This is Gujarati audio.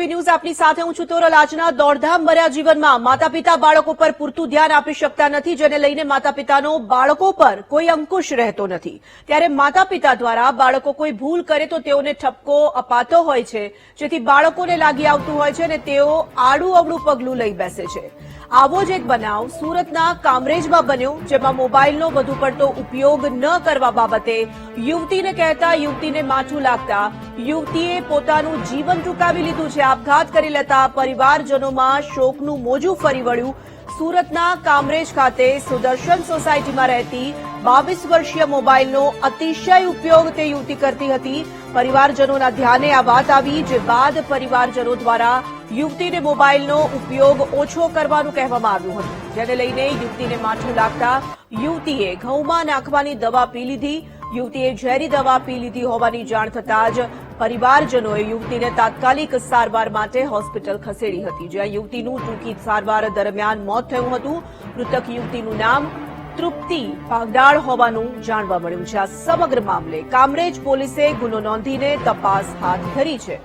ન્યૂઝ આપની સાથે હું છું તોરલ. આજના દોડધામ ભર્યા જીવનમાં માતા પિતા બાળકો પર પૂરતું ધ્યાન આપી શકતા નથી, જેને લઈને માતા પિતાનો બાળકો પર કોઈ અંકુશ રહેતો નથી. ત્યારે માતા પિતા દ્વારા બાળકો કોઈ ભૂલ કરે તો તેઓને ઠપકો અપાતો હોય છે, જેથી બાળકોને લાગી આવતું હોય છે અને તેઓ આડું અવડું પગલું લઈ બેસે છે. આવો જ એક બનાવ સુરતના કામરેજમાં બન્યો, જેમાં મોબાઈલનો વધુ પડતો ઉપયોગ ન કરવા બાબતે યુવતીને કહેતા, યુવતીને માથું લાગતા, યુવતીએ પોતાનું જીવન ટૂંકાવી લીધું છે. આપઘાત કરી લેતા પરિવારજનોમાં શોકનું મોજું ફરી વળ્યું. સુરતના કામરેજ ખાતે સુદર્શન સોસાયટીમાં રહેતી બાવીસ વર્ષીય મોબાઈલનો અતિશય ઉપયોગ તે યુવતી કરતી હતી. પરિવારજનોના ધ્યાને આ વાત આવી, જે બાદ પરિવારજનો દ્વારા યુવતીને મોબાઈલનો ઉપયોગ ઓછો કરવાનું કહેવામાં આવ્યું હતું. જેને લઈને યુવતીને માઠું લાગતા યુવતીએ ઘઉંમાં નાખવાની દવા પી લીધી. યુવતીએ ઝેરી દવા પી લીધી હોવાની જાણ થતાં જ પરિવારજનોએ યુવતીને તાત્કાલિક સારવાર માટે હોસ્પિટલ ખસેડી હતી, જ્યાં યુવતીનું ટૂંકી સારવાર દરમિયાન મોત થયું હતું. મૃતક યુવતીનું નામ તૃપ્તિ પાગડાળ હોવાનું જાણવા મળ્યું છે. આ સમગ્ર મામલે કામરેજ પોલીસે ગુનો નોંધીને તપાસ હાથ ધરી છે.